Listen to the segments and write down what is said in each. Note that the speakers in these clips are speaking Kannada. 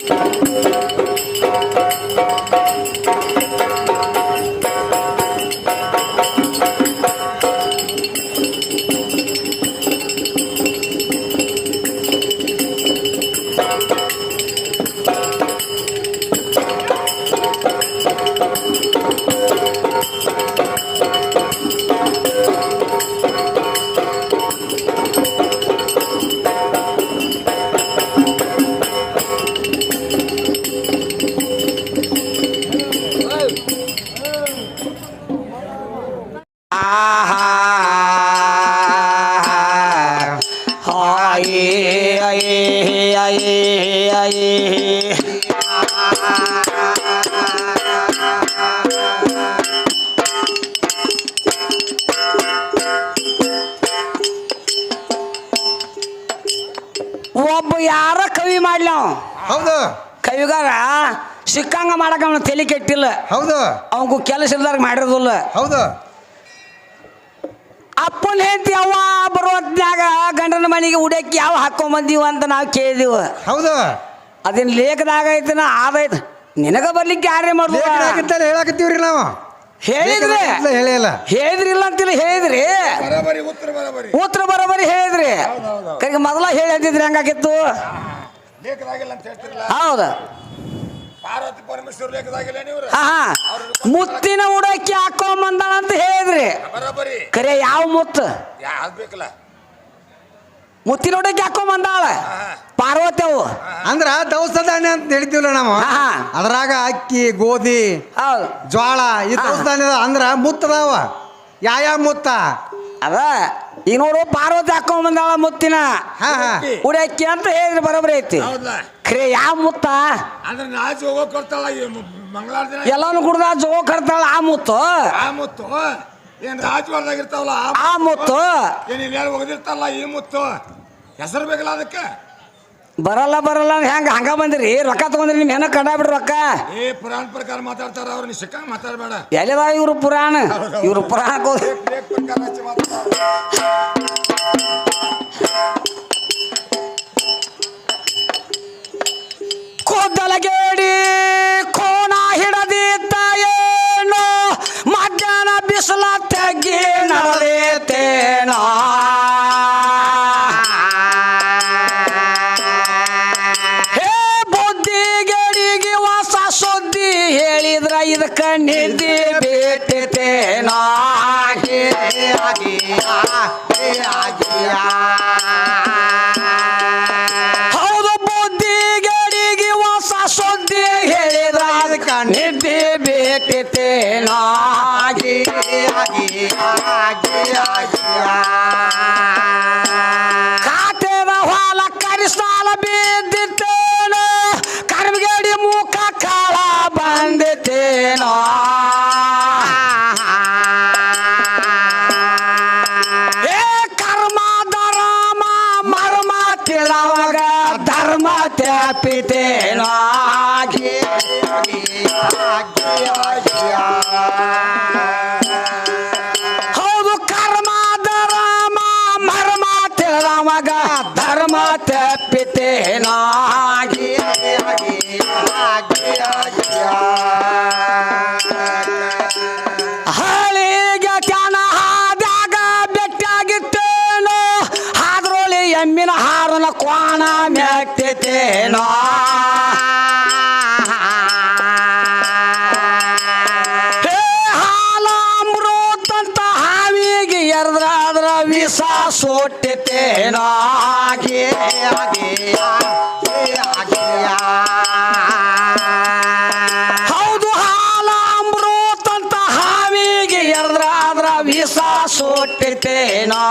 Thank you. ಒಬ್ಬ ಯಾರ ಕವಿ ಮಾಡ್ಲಿ ಅವ? ಹೌದು. ಕವಿಗಾರ ಸಿಕ್ಕಂಗ ಮಾಡಕ ಅವನ ತಲೆ ಕೆಟ್ಟಿಲ್ಲ. ಹೌದು. ಅವಗೂ ಕೆಲಸ ಇಲ್ದಾಗ ಮಾಡಿರೋದಿಲ್ಲ. ಹೌದು. ಅಪ್ಪನ ಹೆಂಡತಿ ಅವ್ವ ಬರುವತ್ನಾಗ ಗಂಡನ ಮನೆಗೆ ಉಡಕ್ಕೆ ಯಾವ ಹಾಕೊಂಡ್ ಬಂದೀವ ಅಂತ ನಾವು ಕೇಳಿದೀವ. ಹೌದು. ಅದೇನು ಲೇಖದಾಗ ಐತನ ಆದೈತ ನಿನಗ ಬರ್ಲಿಕ್ಕೆ ಯಾರೇ ಮಾಡುದು ಹೇಳಾಕತ್ತೀವ್ರಿ ನಾವು. ಹೇಳಿದ್ರೆ. ಹೇಳಿಲ್ಲ ಹೇಳಿದ್ರಿ ಇಲ್ಲ ಅಂತಿಲ್ಲ ಹೇಳಿದ್ರಿ. ಬರಬರಿ ಉತ್ತರ ಬರಬರಿ. ಉತ್ತರ ಬರೋಬರಿ ಹೇಳಿದ್ರಿ. ಕರೆಗೆ ಮೊದಲ ಹೇಳಿ ಅಂತಿದ್ರಿ ಹಂಗಾಗಿತ್ತು. ಲೇಖದಾಗಿಲ್ಲ ಅಂತ ಹೇಳ್ತಿರಲ್ಲ ಹೌದ. ಪಾರ್ವತಿ ಪರಮೇಶ್ವರ್ ಲೇಖದಾಗಿಲ್ಲ ನೀವು? ಹಾ ಹಾ. ಮುತ್ತಿನ ಉಡಕ್ಕೆ ಹಾಕೋ ಬಂದಾಳ ಅಂತ ಹೇಳಿದ್ರಿ. ಬರಬರಿ. ಕರೆ ಯಾವ ಮುತ್ತು? ಯಾವ್ದು ಬೇಕಲ್ಲ. ಮುತ್ತಿನ ನೋಡಕ್ಕೆ ಹಾಕೊಂಡ್ ಬಂದಾಳ ಪಾರ್ವತಿ ಅವು ಅಂದ್ರ ದವಸ ಧಾನ್ಯ ಅಂತ ಹೇಳ್ತೀವಲ್ಲ ನಾವು. ಅದ್ರಾಗ ಅಕ್ಕಿ ಗೋಧಿ ಜ್ವಾಳ ಈ ದವಸ ಧಾನ್ಯ ಅಂದ್ರ ಮುತ್ತದಾವ. ಯಾವ ಮುತ್ತ? ಅದ ಈ ನೋಡು ಪಾರ್ವತಿ ಹಾಕೊಂಡ್ ಬಂದಾಳ ಮುತ್ತಿನ. ಹಾ ಹಾ. ಉಡಕ್ಕಿ ಅಂತ ಹೇಳಿದ್ರೆ ಬರೋಬರಿ ಐತಿ. ಹೌದಾ? ಖರೆ ಯಾವ ಮುತ್ತ? ಎಲ್ಲಾನು ಕುಡ್ದ ಜೋಗ ಕರ್ತಾಳ ಆ ಮುತ್ತು. ಆ ಮುತ್ತು? ಏನ್ ರಾಜವಾರದಾಗ ಇರ್ತಾವಲ್ಲ ಆ ಮುತ್ತು. ಏನ್ ಇಲ್ಲಿ ಹೋಗದಿರ್ತಾರಲ್ಲ ಈ ಮುತ್ತು? ಹೆಸರು ಬೇಕಲ್ಲ ಅದಕ್ಕೆ? ಬರಲ್ಲ ಬರಲ್ಲ ಹೆಂಗ ಹಂಗ ಬಂದ್ರಿ? ರೊಕ್ಕ ತಗೊಂಡ್ರಿ ನಿಮ್ ಹೆಣ ಕಂಡ ಬಿಡ್ರಿ ರೊಕ್ಕ? ಏ ಪುರಾಣ ಪ್ರಕಾರ ಮಾತಾಡ್ತಾರ ಅವ್ರು ನೀ ಸಿಕ್ಕಂಗ ಮಾತಾಡಬೇಡ. ಎಲ್ಲಿದ ಇವ್ರು ಪುರಾಣ? ಇವ್ರು ಪುರಾಣ ಕೂದಲಗೇಡಿ ಕೋಣ ಹಿಡದಿ ಏನು ಮಧ್ಯಾಹ್ನ ಬಿಸಿಲ ತೆಗ್ಗಿ ನಡೆದೇತೇನೋ ಕಾಟೇದ ಹೊಲ ಕರಿಸಾಲ ಬಿದ್ದಿತ್ತೇನೋ ಕರ್ಮಗೇಡಿ ಮುಖ ಕಾಳ ಬಂದಿತ್ತೇನೋ. ಏ ಕರ್ಮ ಧರ್ಮ, ಮರ್ಮ ತಿಳವಾಗ ಧರ್ಮ ತ್ಯಾಪಿತೇನೋ ಹೌದು ಎಮ್ಮಿನ ಹಾರನ ಕ್ವಾಣ ಮ್ಯಾಕ್ತೇನೋ ಹೇ ಅಮೃತಂತ ಹಾವಿಗೆ ಹಾಗೆ ಹೌದು ಹಾಲ ಅಂತ ಹಾವಿಗೆ ಎರ್ದ್ರಾದ್ರ ವಿಷ ಸೋಟಿತೇನೋ.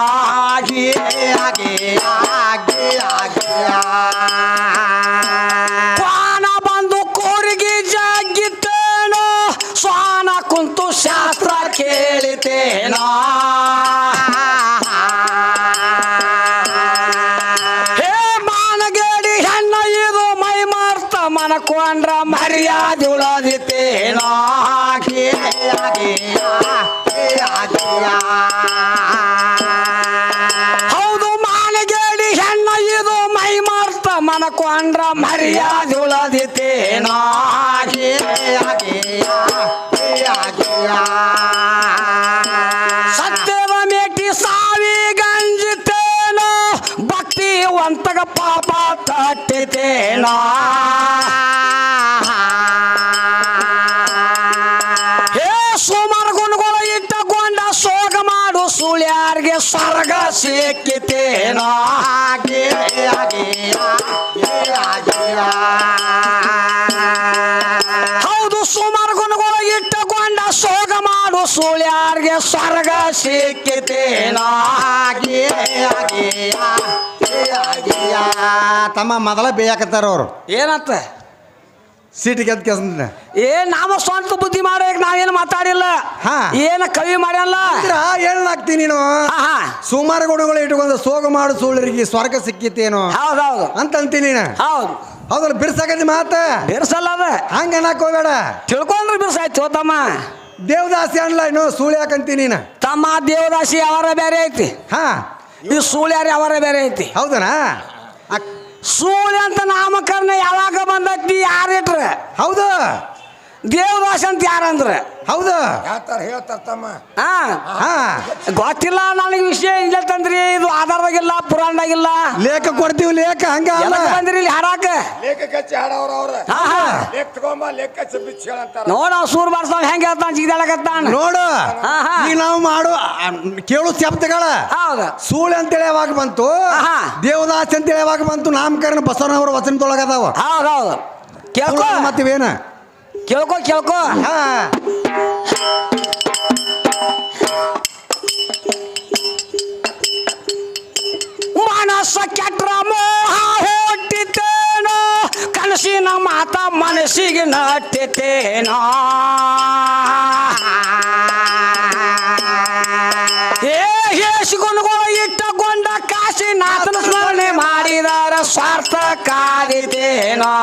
ತಟ್ಟಿತೇನೋ ಹೇ ಸುಮಾರು ಗುಣಗಳು ಇಟ್ಟುಕೊಂಡ ಸೋಗ ಮಾಡು ಸುಳ್ಯಾರ್ಗೆ ಸ್ವರ್ಗ ಸಿಕ್ಕಿತೇನೋ? ಹೌದು, ಸುಮಾರು ಗುಣಗಳು ಇಟ್ಟಕೊಂಡ ಸೋಗ ಮಾಡು ಸುಳ್ಯಾರ್ಗೆ ಸ್ವರ್ಗ ಸಿಕ್ಕಿತೇನೋ? ತಮ್ಮ ಮೊದಲ ಬೇಯಾಕತ್ತಾರ ಅವರು. ಏನತ್ತ ಸೀಟಿಗೆ ಎದ್ ಕೆಲಸ ಏ ನಾವ ಸ್ವಂತ ಬುದ್ಧಿ ಮಾಡೋಕೆ ನಾವೇನು ಮಾತಾಡಿಲ್ಲ. ಹಾ. ಏನ ಕವಿ ಮಾಡ್ಯಲ್ಲ ಹೇಳಲಾಗ್ತೀನಿ ನೀನು. ಸುಮಾರು ಗುಣಗಳು ಇಟ್ಕೊಂಡು ಸೋಗ ಮಾಡು ಸುಳ್ಳರಿಗೆ ಸ್ವರ್ಗ ಸಿಕ್ಕಿತ್ತೇನು. ಹೌದೌದು. ಅಂತ ಅಂತೀನಿ ನೀನು. ಹೌದು. ಹೌದಲ್ಲ ಬಿರ್ಸಾಕತಿ ಮಾತ? ಬಿರ್ಸಲ್ಲ ಅದ. ಹಂಗ ಅನ್ನಕ್ ಹೋಗ್ಬೇಡ. ತಿಳ್ಕೊಂಡ್ರೆ ಬಿರ್ಸಾಯ್ತು ತಮ್ಮ. ದೇವದಾಸಿ ಅನ್ಲ ಇನ್ನು ಸುಳ್ಳು ಯಾಕಂತೀನಿ ನೀನು? ತಮ್ಮ ದೇವದಾಸಿ ಅವರ ಬೇರೆ ಐತಿ. ಹಾ. ಈ ಸೂಳ್ಯಾರಿ ಅವರ ಬೇರೆ ಐತಿ. ಹೌದನಾ? ಸೂಳ್ಯ ಅಂತ ನಾಮಕರಣ ಯಾವಾಗ ಬಂದೈತಿ ಯಾರಿಟ್ರ? ಹೌದು. ದೇವದಾಸಿ ಅಂತ ಯಾರಂದ್ರ? ಹೌದು? ಹೇಳ್ತಾರ ಹೇಳ್ತಾರ ತಮ್ಮ? ಹಾ ಹಾ. ಗೊತ್ತಿಲ್ಲ ನನಗೆ ವಿಷಯ ಇಲ್ಲ ತಂದ್ರಿ. ಇದು ಆಧಾರದಾಗಿಲ್ಲ ಪುರಾಣದಾಗಿಲ್ಲ. ಲೇಖ ಕೊಡ್ತೀವಿ ಲೇಖ ಹಂಗ ಬಂದ್ರಿ ಇಲ್ಲಿ ಹಾಡಾಕ? ಲೇಖ ಕಚ್ಚಿ ಹಾಡವ್ರ ಅವ್ರ. ಹಾ ಹಾ. ಲೇಖ ತಗೊಂಬ ಲೇಖ ಕಚ್ಚಿ ಬಿಚ್ಚಿ ಹೇಳಂತಾರ ನೋಡ ಸೂರ್ ಬಾರ್ಸ್ತಾವ ಹೆಂಗ ಹೇಳ್ತಾನ ಜಿಗಿದಾಳಕತ್ತಾನ ನೋಡು ಹಾ, ಹಾ. ಈಗ ನಾವು ಮಾಡು ಕೇಳು ಶಬ್ದಗಳ. ಹೌದು. ಸೂಳೆ ಅಂತೇಳಿ ಯಾವಾಗ ಬಂತು. ದೇವದಾಸ್ ಅಂತೇಳಿ ಯಾವಾಗ ಬಂತು ನಾಮಕರಣ ಬಸವನವರ ವಚನದೊಳಗದಾವ. ಹೌದ್ ಹೌದು. ಕೇಳ್ಕೊ. ಮತ್ತಿವೇನ? ಕೇಳ್ಕೊ ಕೇಳ್ಕೊ. ಹಾ. ಮನಸ್ಸ ಕೆಟ್ರ ಮೋಹ ಹುಟ್ಟಿತೇನೋ, ಕನಸಿನ ಮಾತ ಮನಸ್ಸಿಗೆ ನಟ್ಟಿತೇನೋ ಏ ಹೇಸಿಗುಣಗಳು ಇಟ್ಟುಕೊಂಡ ಕಾಶಿನಾಥನ ಸ್ಮರಣೆ ಮಾಡಿದಾರ ಸ್ವಾರ್ಥ ಕಾದಿತೇನೋ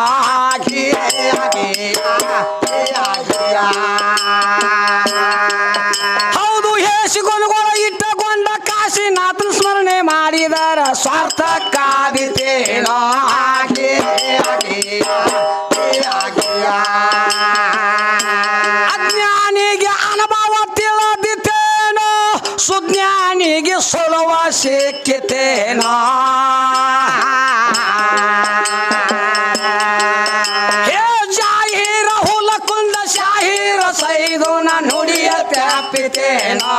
ಸಿಕ್ಕಿತೇನೋ? ಹೇ ಜಾಹೀರ ಹುಲ ಕುಂದ ಶಾಹೀರ ಸೈದೋನ ನುಡಿಯ ತ್ಯಾಪಿತೇನೋ?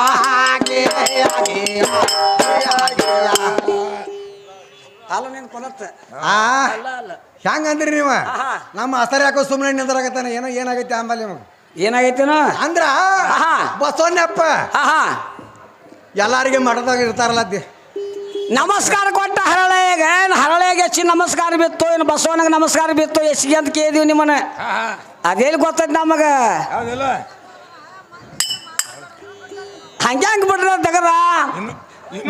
ಅಲ್ಲ ನೀನು ಕೊಲತ್ತೆ. ಹೆಂಗಂದ್ರಿ ನೀವ? ನಮ್ಮ ಅಸರ ಯಾಕೋ ಸುಮ್ಮನೆ ನಿಂದ್ರಾಗತ್ತೇನ ಏನೋ ಏನಾಗೈತೆ ಆಂಬಲ್ಲಿ ನಿಮಗೆ? ಏನಾಗೈತೇನೋ? ಅಂದ್ರ ಆಹಾ. ಬಸವಣ್ಣಪ್ಪ. ಎಲ್ಲಾರಿಗೆ ಮಠದಾಗ ಇರ್ತಾರಲ್ಲ ಅದೇ ನಮಸ್ಕಾರ ಕೊಟ್ಟ ಹರಳೆಗೆ ಹರಳೆಗೆ ಹೆಚ್ಚಿ ನಮಸ್ಕಾರ ಬಿತ್ತು ಏನು ಬಸವನಿಗೆ ನಮಸ್ಕಾರ ಬಿತ್ತು ಎಸ್ಗೆ ಅಂತ ಕೇಳಿದೀವಿ ನಿಮ್ಮನ್ನ. ಅದೇನು ಗೊತ್ತೈತಿ ನಮಗ? ಹಂಗ್ಯಾಂಗ ಬಿಡ್ರಿ ತಗದ?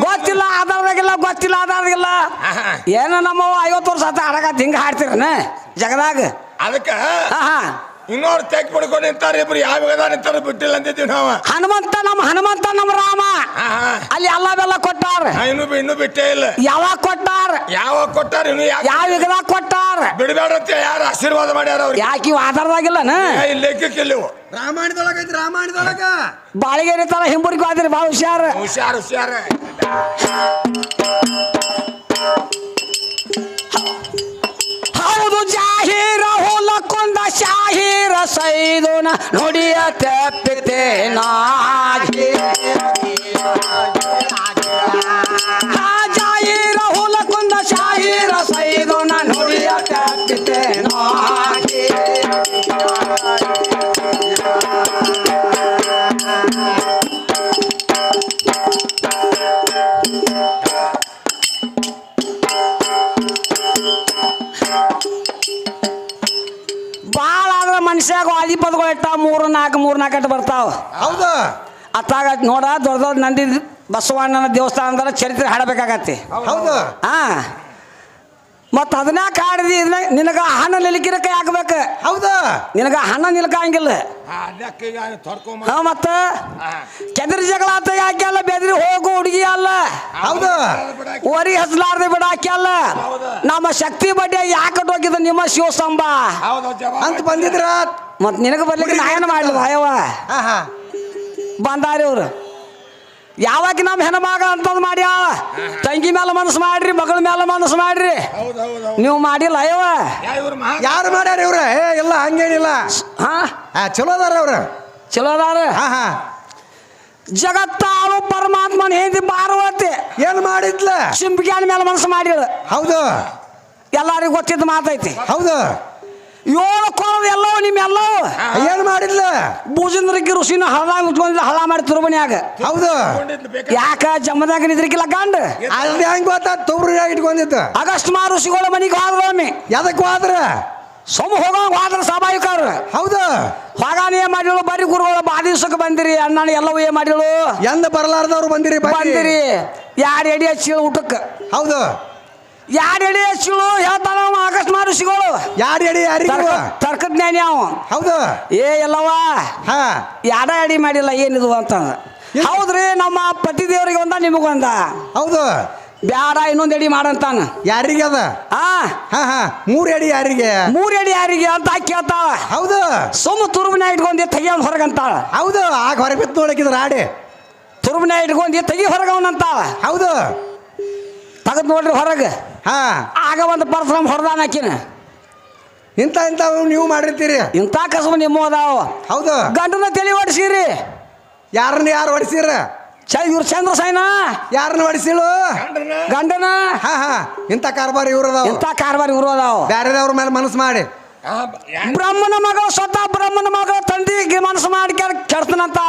ಗೊತ್ತಿಲ್ಲ ಆಧಾರದಾಗಿಲ್ಲ ಗೊತ್ತಿಲ್ಲ ಆಧಾರದಾಗಿಲ್ಲ ಏನೋ. ಏನು ನಮ್ಮ ಐವತ್ತು ವರ್ಷ ಆತ ಹಾಡಕತ್ತ ಹಿಂಗೆ ಹಾಡ್ತಿರನ ಜಗದಾಗ? ಅದಕ್ಕ? ಹಾ ಹಾ. ಇನ್ನೋರು ತೆಗ್ ಪಡ್ಕೊಂಡು ನಿಂತಾರ ಇಬ್ರು. ಯಾವ ನಿಂತಾರ ಬಿಟ್ಟಿಲ್ಲ ಅಂದಿದ್ದೀವಿ ನಾವು. ಹನುಮಂತ ನಮ್ಮ ಹನುಮಂತ ನಮ್ಮ ರಾಮ. ಅಲ್ಲಿ ಎಲ್ಲ ಬೆಲ್ಲ ಕೊಟ್ಟಾರ. ಇನ್ನು ಇನ್ನು ಬಿ- ಇನ್ನೂ ಬಿಟ್ಟೇ ಇಲ್ಲ. ಯಾವಾಗ ಕೊಟ್ಟಾರ? ಯಾವಾಗ ಕೊಟ್ಟಾರ ಇನ್ನು ಯಾವ ಯುಗದಾಗ ಕೊಟ್ಟಾರ? ಬಿಡಬೇಡ ಅಂತ ಯಾರು ಆಶೀರ್ವಾದ ಮಾಡ್ಯಾರ ಅವ್ರು ಯಾಕೆ ಇವು ಆಧಾರದಾಗಿಲ್ಲ ಈ ಲೆಕ್ಕಕ್ಕೆ ಇಲ್ಲಿವು ರಾಮಾಯಣದೊಳಗ ಐತಿ ರಾಮಾಯಣದೊಳಗ. ಬಾಳಿಗೆ ತರ ಹಿಂಬುರ್ಗಿ ಆದ್ರಿ ಭಾಳ ಹುಷಾರ. ಹುಷಾರು ಹುಷಾರ. ಶಾಹೀರ ನೋಡಿಯ ನುಡಿಯ ತೆಪ್ಪಿತೇನ ಮೂರು ನಾಲ್ಕು ಮೂರು ನಾಲ್ಕು ಅಟ್ಟು ಬರ್ತಾವ. ಹೌದು? ಅತ್ತಾಗ ನೋಡ ದೊಡ್ಡ ದೊಡ್ಡ ನಂದಿ ಬಸವಣ್ಣನ ದೇವಸ್ಥಾನದ ಚರಿತ್ರೆ ಹಾಡಬೇಕಾಗತ್ತೆ. ಹೌದು? ಹಾ ಮತ್ತು ಅದನ್ನ ಕಾಡಿದಿ ಇದನ್ನ ನಿನಗೆ ಹಣ್ಣು ಕೈ ಹಾಕ್ಬೇಕು. ಹೌದು? ನಿನಗ ಹಣ ನಿಲ್ಕಂಗಿಲ್ಲ. ಹಾ ಮತ್ತ? ಕೆದರಿ ಜಗಳ ಆತ ಯಾಕೆ ಅಲ್ಲ? ಬೆದರಿ ಹೋಗು ಹುಡುಗಿ ಅಲ್ಲ. ಹೌದು? ಓರಿ ಹಸ್ಲಾರ್ದೆ ಬಿಡ ಅಲ್ಲ. ನಮ್ಮ ಶಕ್ತಿ ಬಡ್ಡಿ ಯಾಕೆ ಹೋಗಿದ್ದ ನಿಮ್ಮ ಜವಾಬ್ ಅಂತ ಬಂದಿದ್ರ ಮತ್ ನಿನಗೆ ಬರ್ಲಿಕ್ಕೆ ನಾ ಏನು ಮಾಡಲಿ ಭಯವ ಹಾ ಹಾ ಬಂದಾರಿ ಅವ್ರು ಯಾವಾಗ ನಮ್ಮ ಹೆಣ್ಮಗ ಅಂತಂದು ಮಾಡ್ಯಾಳ ತಂಗಿ ಮೇಲೆ ಮನಸ್ಸು ಮಾಡ್ರಿ ಮಗಳ ಮೇಲೆ ಮನಸ್ಸು ಮಾಡ್ರಿ. ಹೌದು ಹೌದು ಹೌದು. ನೀವು ಮಾಡಿಲ್ಲ ಅಯ್ಯವ ಯಾರು ಮಾಡ್ಯಾರ ಇವ್ರ? ಏ ಇಲ್ಲ ಹಂಗೇನಿಲ್ಲ. ಹಾ? ಹಾ ಚಲೋ ಅದಾರ ಅವ್ರ? ಚಲೋ ಅದಾರ? ಹಾ ಹಾ. ಜಗತ್ತಾಳು ಪರಮಾತ್ಮನ ಹೆಂಡತಿ ಪಾರ್ವತಿ. ಏನ್ ಮಾಡಿದ್ಲ? ಸಿಂಪಿಗ್ಯಾನ ಮೇಲೆ ಮನಸ್ಸು ಮಾಡಿಲ್ಲ. ಹೌದು. ಎಲ್ಲರಿಗೂ ಗೊತ್ತಿದ್ದ ಮಾತೈತಿ. ಹೌದು. ಏಳು ಕೊಳದ ಎಲ್ಲವೂ ನಿಮ್ಮ ಎಲ್ಲವೂ ಏನ್ ಮಾಡಿದ್ಲ? ಭೂಜಂದ್ರಕ್ಕೆ ಋಷಿನ ಹಳದಾಗ ಉತ್ಕೊಂಡಿಲ್ಲ ಹಳ ಮಾಡಿ ತುರುಬನ್ಯಾಗ ಹೌದು. ಯಾಕ ಜಮ್ಮದಾಗ ನಿದ್ರಿಕಿಲ್ಲ ಗಂಡ? ಅಲ್ಲಿ ಹೆಂಗ್ ಗೊತ್ತಾ ತೊಬ್ರಿಯಾಗ ಇಟ್ಕೊಂಡಿತ್ತು ಆಗಸ್ಟ್ ಮಾ ಋಷಿಗಳ ಮನೆಗೆ ಹೋದ್ರೊಮ್ಮೆ ಎದಕ್ಕೆ ಹೋದ್ರ? ಸೋಮ ಹೋಗೋ ಹೋದ್ರ ಸ್ವಾಭಾವಿಕರು ಹೌದು. ಹಾಗಾನ ಏನ್ ಮಾಡಿಳು ಬರೀ ಗುರುಗಳು ಬಾ ದಿವ್ಸಕ್ಕೆ ಬಂದಿರಿ ಅಣ್ಣ ಎಲ್ಲವೂ ಏನ್ ಮಾಡಿಳು ಎಂದ ಬರಲಾರ್ದವ್ರು ಬಂದಿರಿ. ಬಂದಿರಿ. ಯಾರು ಎಡಿ ಹಚ್ಚಿ ಊಟಕ್ಕೆ. ಹೌದು. ಯಾರು ಎಡಿ ಹಚ್ಚಿಳು ಹೇಳ್ತಾನ ಅವ ಆಗಸ್ಟ್ ಮಾ ಋಷಿಗಳು. ಯಾರು ಎಡಿ ಯಾರಿಗೂ? ತರ್ಕದ ಜ್ಞಾನಿ ಅವ. ಹೌದು. ಏ ಎಲ್ಲವ ಹಾ. ಯಾಡ ಅಡಿ ಮಾಡಿಲ್ಲ ಏನಿದು ಅಂತ. ಹೌದ್ರಿ ನಮ್ಮ ಪತಿ ದೇವರಿಗೆ ಒಂದ. ನಿಮಗೊಂದ ಹೌದು. ಬ್ಯಾಡ ಇನ್ನೊಂದು ಎಡಿ ಮಾಡಂತಾನ ಯಾರಿಗೆ ಅದ? ಆ? ಹಾ ಹಾ. ಮೂರು ಅಡಿ ಯಾರಿಗೆ? ಮೂರು ಎಡಿ ಯಾರಿಗೆ ಅಂತ ಕೇಳ್ತಾಳ ಹೌದು. ಸುಮ್ಮ ತುರುಬನ ಇಟ್ಕೊಂಡಿ ತೆಗಿಯೋನ್ ಹೊರಗಂತಾಳ. ಹೌದು ಆಗ ಹೊರಗೆ ಬಿತ್ತು ನೋಡಕಿದ್ರ ಆಡಿ. ತುರುಬನ ಇಟ್ಕೊಂಡಿ ತೆಗಿ ಹೊರಗವನಂತಾಳ. ಹೌದು. ತೆಗೆದ್ ನೋಡ್ರಿ ಹೊರಗೆ. ಹಾ. ಆಗ ಒಂದು ಪರಶುರಾಮ್ ಹೊರದಾನ ಹಾಕಿನ ಇಂಥ ಇಂಥವು ನೀವು ಮಾಡಿರ್ತೀರಿ. ಇಂಥ ಕಸಬು ನಿಮ್ಮ ಅದಾವ. ಹೌದು. ಗಂಡನ ತಲೆ ಹೊಡಿಸಿರಿ ಯಾರನ್ನ ಯಾರು ಹೊಡಿಸಿರ ಚ ಇವ್ರು ಚಂದ್ರ ಸೈನ ಯಾರನ್ನ ಹೊಡಿಸಿಳು ಗಂಡನ? ಹಾ ಹಾ. ಇಂಥ ಕಾರ್ಬಾರ್ ಇವ್ರು ಅದಾವ. ಇಂಥ ಕಾರ್ಬಾರ್ ಇವ್ರು ಅದಾವ. ಬ್ಯಾರೆದವ್ರ ಮೇಲೆ ಮನಸ್ಸು ಮಾಡಿ. ಬ್ರಹ್ಮನ ಮಗ ಸ್ವತಃ ಬ್ರಹ್ಮನ ಮಗ ತಂದಿಗೆ ಮನಸ್ಸು ಮಾಡಿ ಕೆಡ್ತನಂತ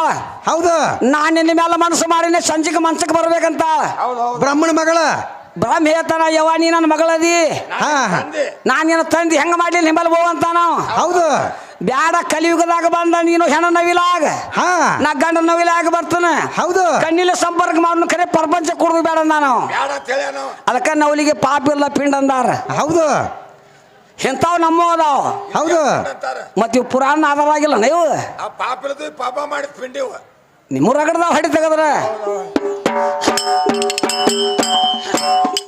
ಹೌದು. ನಾನು ನಿನ್ನ ಮೇಲೆ ಮನಸ್ಸು ಮಾಡಿನ ಸಂಜೆಗೆ ಮನ್ಸಕ್ಕೆ ಬರ್ಬೇಕಂತ ಹೌದು ಹೌದು. ಬ್ರಹ್ಮಣ ಮಗಳ? ಬ್ರಹ್ಮ ಹೇಳ್ತಾನ ಯವ್ವ ನೀ ನನ್ನ ಮಗಳದಿ. ಹಾ ನಾನು ನಿನ್ನ ತಂದಿ ಹೆಂಗ ಮಾಡ್ಲಿ ನಿಮ್ಮಲ್ಲಿ ಹೋಗು ಅಂತ ನಾವು. ಹೌದು. ಬ್ಯಾಡ ಕಲಿಯುಗದಾಗ ಬಂದ ನೀನು ಹೆಣ ನವಿಲಾಗ ಹಾ. ನಾ ಗಂಡ ನವಿಲಾಗ ಬರ್ತಾನೆ. ಹೌದು. ಕಣ್ಣಿಲ್ಲ ಸಂಪರ್ಕ ಮಾಡೋನು ಕರೆ ಪ್ರಪಂಚ ಕೊಡುದು ಬೇಡ ನಾನು ನಾವು. ಅದಕ್ಕೆ ನವಲಿಗೆ ಪಾಪ ಇಲ್ಲ ಪಿಂಡ ಅಂದಾರ. ಹೌದು. ಇಂಥವು ನಮ್ಮ ಅದಾವ. ಹೌದು. ಮತ್ತೆ ಇವು ಪುರಾಣ ಆಧಾರವಾಗಿಲ್ಲ ನೀವು ಆ ಪಾಪ ಪಾಪ ಮಾಡಿದ ಪಿಂಡಿವ ನಿಮ್ಮ ನಾವು ಹಡಿ ತೆಗದ್ರ.